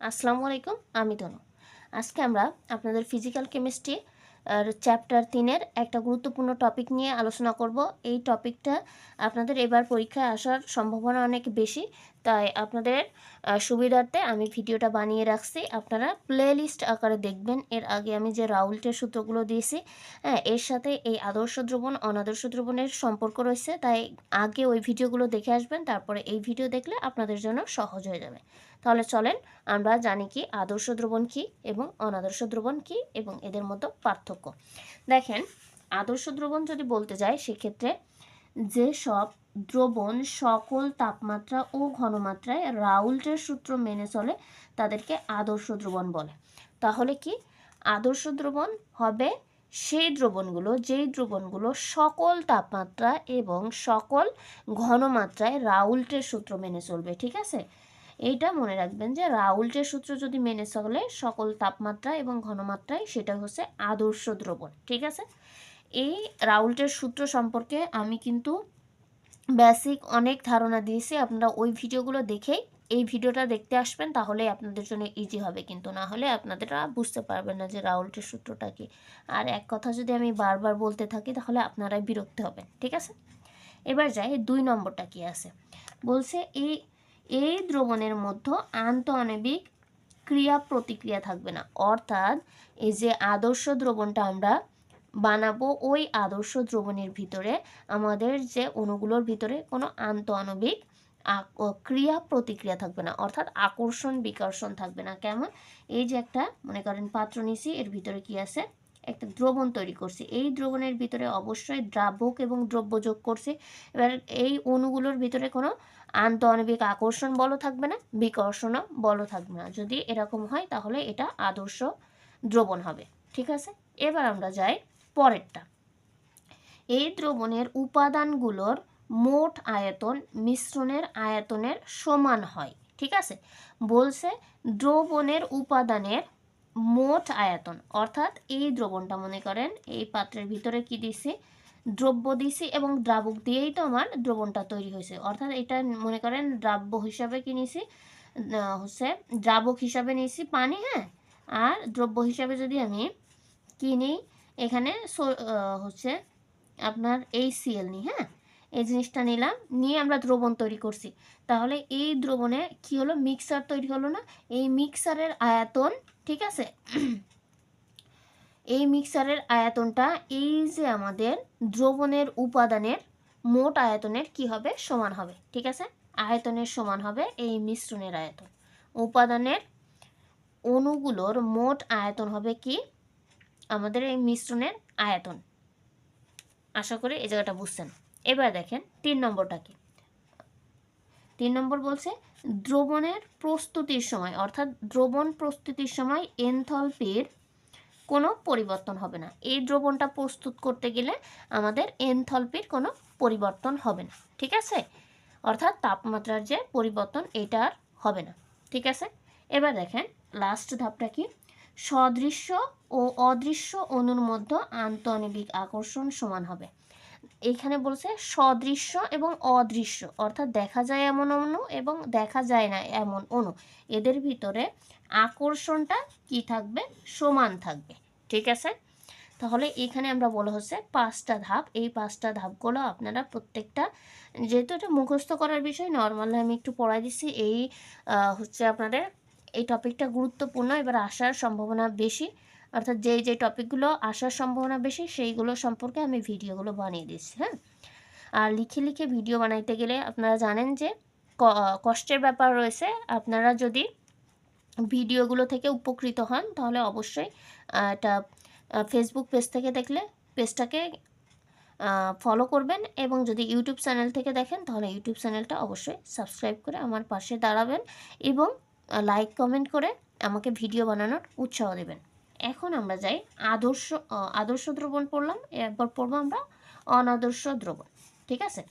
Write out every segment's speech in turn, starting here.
আসসালামু আলাইকুম, আমি তনু আজকে আমরা আপনাদের ফিজিক্যাল কেমিস্ট্রি চ্যাপ্টার তিনের একটা গুরুত্বপূর্ণ টপিক নিয়ে আলোচনা করব। এই টপিকটা আপনাদের এবার পরীক্ষায় আসার সম্ভাবনা অনেক বেশি তাই আপনাদের সুবিধার্থে আমি ভিডিওটা বানিয়ে রাখছি। আপনারা প্লে লিস্ট আকারে দেখবেন। এর আগে আমি যে রাউল্টের সূত্রগুলো দিয়েছি হ্যাঁ এর সাথে এই আদর্শ দ্রবণ, অনাদর্শ দ্রবণের সম্পর্ক রয়েছে। তাই আগে ওই ভিডিওগুলো দেখে আসবেন, তারপরে এই ভিডিও দেখলে আপনাদের জন্য সহজ হয়ে যাবে। তাহলে চলেন, আমরা জানি কি আদর্শ দ্রবণ কি এবং অনাদর্শ দ্রবণ কি এবং এদের মধ্যে পার্থক্য। দেখেন, আদর্শ দ্রবণ যদি বলতে যাই, সেক্ষেত্রে যেসব দ্রবণ সকল তাপমাত্রা ও ঘনমাত্রায় রাউল্টের সূত্র মেনে চলে তাদেরকে আদর্শ দ্রবণ বলে। তাহলে কি? আদর্শ দ্রবণ হবে সেই দ্রবণগুলো, যেই দ্রবণগুলো সকল তাপমাত্রা এবং সকল ঘনমাত্রায় রাউল্টের সূত্র মেনে চলবে, ঠিক আছে? এইটা মনে রাখবেন যে রাউল্টের সূত্র যদি মেনে চলে সকল তাপমাত্রা এবং ঘনমাত্রায়, সেটা হচ্ছে আদর্শ দ্রবণ, ঠিক আছে? এই রাউল্টের সূত্র সম্পর্কে আমি কিন্তু বেসিক অনেক ধারণা দিয়েছি। আপনারা ওই ভিডিওগুলো দেখেই এই ভিডিওটা দেখতে আসবেন তাহলে আপনাদের জন্য ইজি হবে। কিন্তু না হলে আপনাদেরা বুঝতে পারবেন না যে রাউল্টের সূত্রটা কি। আর এক কথা যদি আমি বারবার বলতে থাকি, তাহলে আপনারাই বিরক্ত হবেন, ঠিক আছে? এবার যাই, দুই নম্বরটা কি আছে? বলছে এই এই দ্রবণের মধ্যে আন্তঃআণবিক ক্রিয়া প্রতিক্রিয়া থাকবে না। অর্থাৎ এই যে আদর্শ দ্রবণটা আমরা বানাবো ওই আদর্শ দ্রবণের ভিতরে আমাদের যে অণুগুলোর ভিতরে কোনো আন্তঃআণবিক ক্রিয়া প্রতিক্রিয়া থাকবে না, অর্থাৎ আকর্ষণ বিকর্ষণ থাকবে না। কেমন? এই যে একটা, মনে করেন পাত্র নিছি, এর ভিতরে কি আছে? একটা দ্রবণ তৈরি করছি। এই দ্রবণের ভিতরে অবশ্যই দ্রাবক এবং দ্রব্য যোগ করছি। এবার এই অণুগুলোর ভিতরে কোনো আন্তঃআণবিক আকর্ষণ বলও থাকবে না, বিকর্ষণও বলও থাকবে না। যদি এরকম হয়, তাহলে এটা আদর্শ দ্রবণ হবে। ঠিক আছে? এবার আমরা যাই পরেরটা। এই দ্রবণের উপাদানগুলোর মোট আয়তন মিশ্রণের আয়তনের সমান হয়, ঠিক আছে? বলছে দ্রবণের উপাদানের মোট আয়তন, অর্থাৎ এই দ্রবণটা মনে করেন, এই পাত্রের ভিতরে কি দিছি? দ্রব্য দিছি এবং দ্রাবক দিয়েই তো আমার দ্রবণটা তৈরি হয়েছে। অর্থাৎ এটা মনে করেন দ্রাব্য হিসাবে কি নিছি? হচ্ছে দ্রাবক হিসাবে নিছি পানি হ্যাঁ? আর দ্রব্য হিসাবে যদি আমি কি নিই এখানে হচ্ছে আপনার এই সিএল নিই হ্যাঁ? এই জিনিসটা নিলাম, নিয়ে আমরা দ্রবণ তৈরি করছি। তাহলে এই দ্রবণে কি হলো? মিক্সার তৈরি হলো না? এই মিক্সারের আয়তন, ঠিক আছে? এই মিক্সারের আয়তনটা এই যে আমাদের দ্রবণের উপাদানের মোট আয়তনের কি হবে? সমান হবে, ঠিক আছে? আয়তনের সমান হবে এই মিশ্রণের আয়তন। উপাদানের অণুগুলোর মোট আয়তন হবে কি? আমাদের এই মিশ্রণের আয়তন। আশা করি এই জায়গাটা বুঝছেন। এবার দেখেন তিন নম্বরটা কি? তিন নম্বর বলছে দ্রবণের প্রস্তুতির সময়, অর্থাৎ দ্রবণ প্রস্তুতির সময় এনথলপির কোনো পরিবর্তন হবে না। এই দ্রবণটা প্রস্তুত করতে গেলে আমাদের এনথলপির কোনো পরিবর্তন হবে না, ঠিক আছে? অর্থাৎ তাপমাত্রার যে পরিবর্তন, এটা আর হবে না, ঠিক আছে? এবার দেখেন লাস্ট ধাপটা কি? সদৃশ্য ও অদৃশ্য অণুর মধ্যে আন্তঃআণবিক আকর্ষণ সমান হবে। এখানে বলছে সদৃশ্য এবং অদৃশ্য, অর্থাৎ দেখা যায় এমন অণু এবং দেখা যায় না এমন অণু। এদের ভিতরে আকর্ষণটা কি থাকবে? সমান থাকবে। ঠিক আছে? তাহলে এখানে আমরা বলা হচ্ছে পাঁচটা ধাপ। এই পাঁচটা ধাপগুলো আপনারা প্রত্যেকটা, যেহেতু এটা মুখস্থ করার বিষয়, নর্মালি আমি একটু পড়াই দিচ্ছি। এই হচ্ছে আপনাদের এই টপিকটা গুরুত্বপূর্ণ, এবার আসার সম্ভাবনা বেশি। অর্থাৎ যে যে টপিকগুলো আসার সম্ভাবনা বেশি, সেইগুলো সম্পর্কে আমি ভিডিওগুলো বানিয়ে দিচ্ছি হ্যাঁ? আর লিখে লিখে ভিডিও বানাইতে গেলে আপনারা জানেন যে কষ্টের ব্যাপার রয়েছে। আপনারা যদি ভিডিওগুলো থেকে উপকৃত হন, তাহলে অবশ্যই এটা ফেসবুক পেজ থেকে দেখলে পেজটাকে ফলো করবেন এবং যদি ইউটিউব চ্যানেল থেকে দেখেন, তাহলে ইউটিউব চ্যানেলটা অবশ্যই সাবস্ক্রাইব করে আমার পাশে দাঁড়াবেন এবং লাইক কমেন্ট করে আমাকে ভিডিও বানানোর উৎসাহ দেবেন। এখন আমরা যাই আদর্শ আদর্শ দ্রবণ পড়লাম, এরপর পড়ব আমরা অনাদর্শ দ্রবণ, ঠিক আছে?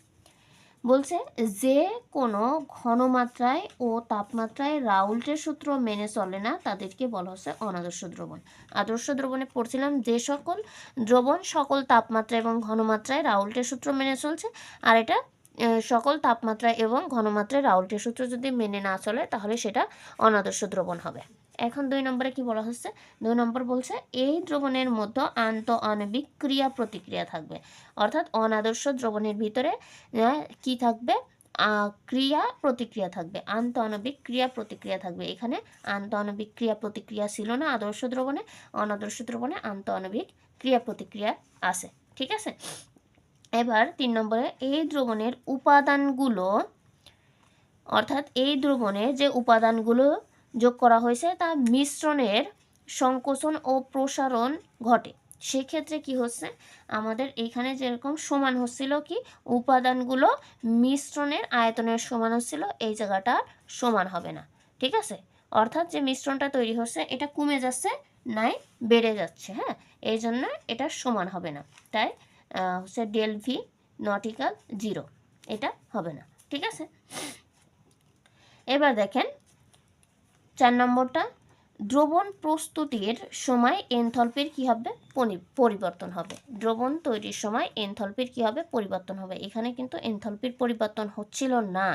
বলছে যে কোনো ঘনমাত্রায় ও তাপমাত্রায় রাউল্টের সূত্র মেনে চলে না, তাদেরকে বলা হচ্ছে অনাদর্শ দ্রবণ। আদর্শ দ্রবণে পড়ছিলাম যে সকল দ্রবণ, সকল তাপমাত্রা এবং ঘনমাত্রায় রাউল্টের সূত্র মেনে চলছে, আর এটা সকল তাপমাত্রা এবং ঘনমাত্রায় রাউল্টের সূত্র যদি মেনে না চলে, তাহলে সেটা অনাদর্শ দ্রবণ হবে। এখন দুই নম্বরে কি বলা হচ্ছে? দুই নম্বর বলছে, এই দ্রবণের মধ্যে আন্ত আণবিক ক্রিয়া প্রতিক্রিয়া থাকবে। অর্থাৎ অনাদর্শ দ্রবণের ভিতরে কি থাকবে? ক্রিয়া প্রতিক্রিয়া থাকবে। আন্ত আণবিক ক্রিয়া প্রতিক্রিয়া থাকবে। এখানে আন্ত আণবিক ক্রিয়া প্রতিক্রিয়া ছিল না আদর্শ দ্রবণে, অনাদর্শ দ্রবণে আন্ত আণবিক ক্রিয়া প্রতিক্রিয়া আছে। ঠিক আছে? এবার তিন নম্বরে এই দ্রবণের উপাদানগুলো, অর্থাৎ এই দ্রবণে যে উপাদানগুলো যোগ করা হয়েছে তা মিশ্রণের সংকোচন ও প্রসারণ ঘটে। সেক্ষেত্রে কি হচ্ছে? আমাদের এখানে যেরকম সমান হচ্ছিল কি? উপাদানগুলো মিশ্রণের আয়তনের সমান হচ্ছিল, এই জায়গাটা সমান হবে না। ঠিক আছে? অর্থাৎ যে মিশ্রণটা তৈরি হচ্ছে, এটা কমে যাচ্ছে, নাই বেড়ে যাচ্ছে হ্যাঁ? এই জন্য এটা সমান হবে না। তাই হচ্ছে ডেল ভি নটিক্যাল জিরো এটা হবে না, ঠিক আছে? এবার দেখেন, চার নম্বরটা, দ্রবণ প্রস্তুতির সময় এনথলপির কি হবে? পরিবর্তন হবে। দ্রবণ তৈরির সময় এনথলপির কি হবে? পরিবর্তন হবে। এখানে কিন্তু এনথলপির পরিবর্তন হচ্ছিল না,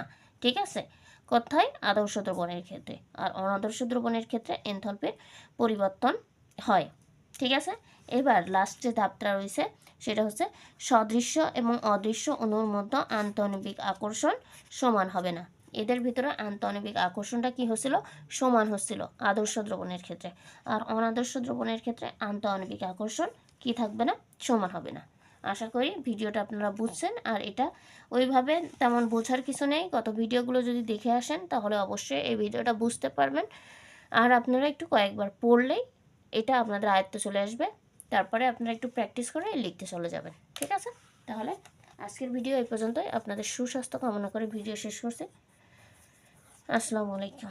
ঠিক আছে? কোথায় আদর্শ দ্রবণের ক্ষেত্রে, আর অনাদর্শ দ্রবণের ক্ষেত্রে এনথলপির পরিবর্তন হয়। ঠিক আছে? এবার লাস্ট যে ধাপটা রয়েছে, সেটা হচ্ছে সদৃশ্য এবং অদৃশ্য অণুর মধ্যে আন্তঃনবিক আকর্ষণ সমান হবে না। এদের ভিতরে আন্তঃনবিক আকর্ষণটা কি হচ্ছিল? সমান হচ্ছিল আদর্শ দ্রবণের ক্ষেত্রে। আর অনাদর্শ দ্রবণের ক্ষেত্রে আন্তঃনবিক আকর্ষণ কি থাকবে না? সমান হবে না। আশা করি ভিডিওটা আপনারা বুঝছেন। আর এটা ওইভাবে তেমন বোঝার কিছু নেই। গত ভিডিওগুলো যদি দেখে আসেন, তাহলে অবশ্যই এই ভিডিওটা বুঝতে পারবেন। আর আপনারা একটু কয়েকবার পড়লেই এটা আপনাদের আয়ত্ত চলে আসবে। তারপরে আপনারা একটু প্র্যাকটিস করে লিখতে চলে যাবেন, ঠিক আছে? তাহলে আজকের ভিডিও এই পর্যন্তই। আপনাদের সুস্বাস্থ্য কামনা করে ভিডিও শেষ করছি। আসসালামু আলাইকুম।